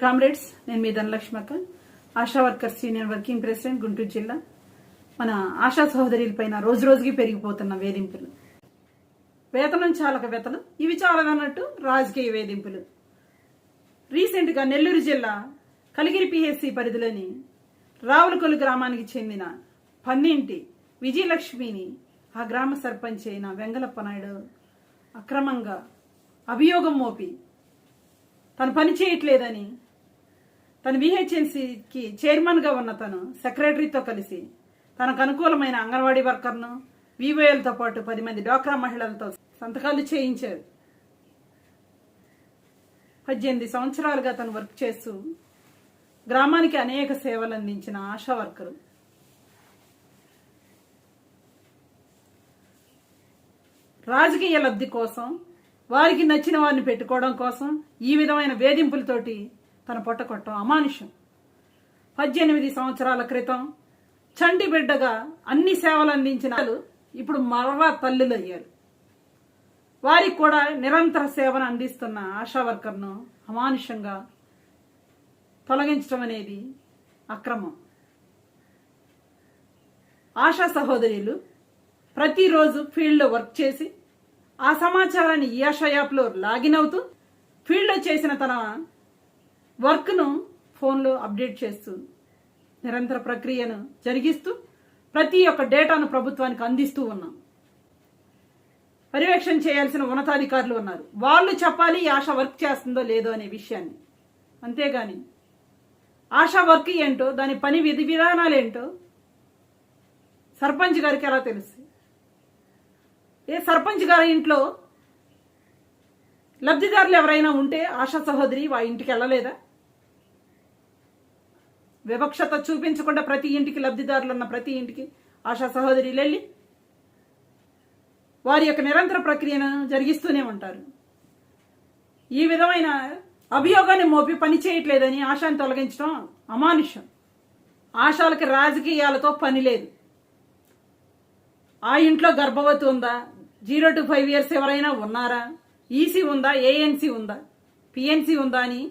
Comrades నేను మీ ధనలక్ష్మక్క Asha worker senior working president Guntur జిల్లా. మన ఆశా సహోదరుల పైన రోజు రోజుకి పెరిగిపోతున్న వేధింపులు. వేతనం చాలక వేతలు ఇవి చాలదన్నట్టు రాజకీయ వేధింపులు. రీసెంట్గా నెల్లూరు జిల్లా కలిగిరి పిహెచ్సి పరిధిలోని రావులకొల్లు గ్రామానికి చెందిన పన్నింటి విజయలక్ష్మిని ఆ గ్రామ సర్పంచ్ అయిన వెంగళప్ప నాయుడు అక్రమంగా అభియోగం మోపి తను పని చేయట్లేదని తను విహెచ్ఎన్సీకి చైర్మన్గా ఉన్న తను సెక్రటరీతో కలిసి తనకు అనుకూలమైన అంగన్వాడీ వర్కర్ను వివోఎల్తో పాటు పది మంది డ్వాక్రా మహిళలతో సంతకాలు చేయించారు. పద్దెనిమిది సంవత్సరాలుగా తను వర్క్ చేస్తూ గ్రామానికి అనేక సేవలు అందించిన ఆశా వర్కరు. రాజకీయ లబ్ధి కోసం వారికి నచ్చిన వారిని పెట్టుకోవడం కోసం ఈ విధమైన వేధింపులతోటి తన పొట్టకొట్టం అమానుష్యం. పద్దెనిమిది సంవత్సరాల క్రితం చండి బిడ్డగా అన్ని సేవలు అందించిన వాళ్ళు ఇప్పుడు మరవా తల్లులు అయ్యారు వారికి కూడా నిరంతర సేవను అందిస్తున్న ఆశా వర్కర్ను అమానుషంగా తొలగించడం అనేది అక్రమం. ఆశా సహోదరులు ప్రతిరోజు ఫీల్డ్లో వర్క్ చేసి ఆ సమాచారాన్ని ఈ ఆశా యాప్లో లాగిన్ అవుతూ ఫీల్డ్లో చేసిన తన వర్క్ను ఫోన్లో అప్డేట్ చేస్తూ నిరంతర ప్రక్రియను జరిగిస్తూ ప్రతి ఒక్క డేటాను ప్రభుత్వానికి అందిస్తూ ఉన్నాం. పర్యవేక్షణ చేయాల్సిన ఉన్నతాధికారులు ఉన్నారు. వాళ్ళు చెప్పాలి ఆశ వర్క్ చేస్తుందో లేదో అనే విషయాన్ని. అంతేగాని ఆశా వర్క్ ఏంటో దాని పని విధి విధానాలు ఏంటో సర్పంచ్ గారికి ఎలా తెలుసు? ఏ సర్పంచ్ గారి ఇంట్లో లబ్ధిదారులు ఎవరైనా ఉంటే ఆశా సహోదరి వా ఇంటికి వెళ్ళలేదా? వివక్షత చూపించకుండా ప్రతి ఇంటికి లబ్ధిదారులు ఉన్న ప్రతి ఇంటికి ఆశా సహోదరులు వెళ్ళి వారి యొక్క నిరంతర ప్రక్రియను జరిగిస్తూనే ఉంటారు. ఈ విధమైన అభియోగాన్ని మోపి పని చేయట్లేదని ఆశాన్ని తొలగించడం అమానుష్యం. ఆశాలకి రాజకీయాలతో పని లేదు. ఆ ఇంట్లో గర్భవతి ఉందా? జీరో టు ఫైవ్ ఇయర్స్ ఎవరైనా ఉన్నారా? ఈసీ ఉందా? ఏఎన్సీ ఉందా? పిఎన్సీ ఉందా అని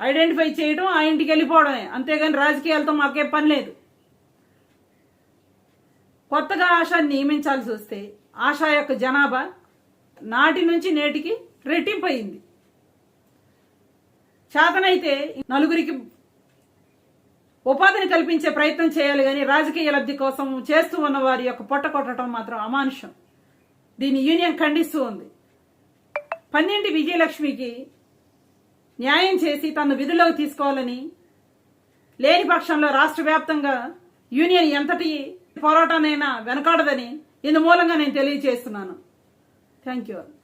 ఐడెంటిఫై చేయడం ఆ ఇంటికి వెళ్ళిపోవడమే. అంతేగాని రాజకీయాలతో మాకే పని లేదు. కొత్తగా ఆశాన్ని నియమించాల్సి వస్తే ఆశా యొక్క జనాభా నాటి నుంచి నేటికి రెట్టింపయింది. చేతనైతే నలుగురికి ఉపాధిని కల్పించే ప్రయత్నం చేయాలి కానీ రాజకీయ లబ్ధి కోసం చేస్తూ ఉన్న వారి యొక్క పొట్ట కొట్టడం మాత్రం అమానుషం. దీని యూనియన్ ఖండిస్తూ ఉంది. పన్నెండు విజయలక్ష్మికి న్యాయం చేసి తను విధుల్లోకి తీసుకోవాలని లేని పక్షంలో రాష్ట్ర వ్యాప్తంగా యూనియన్ ఎంతటి పోరాటానైనా వెనకాడదని ఇందు మూలంగా నేను తెలియజేస్తున్నాను. Thank you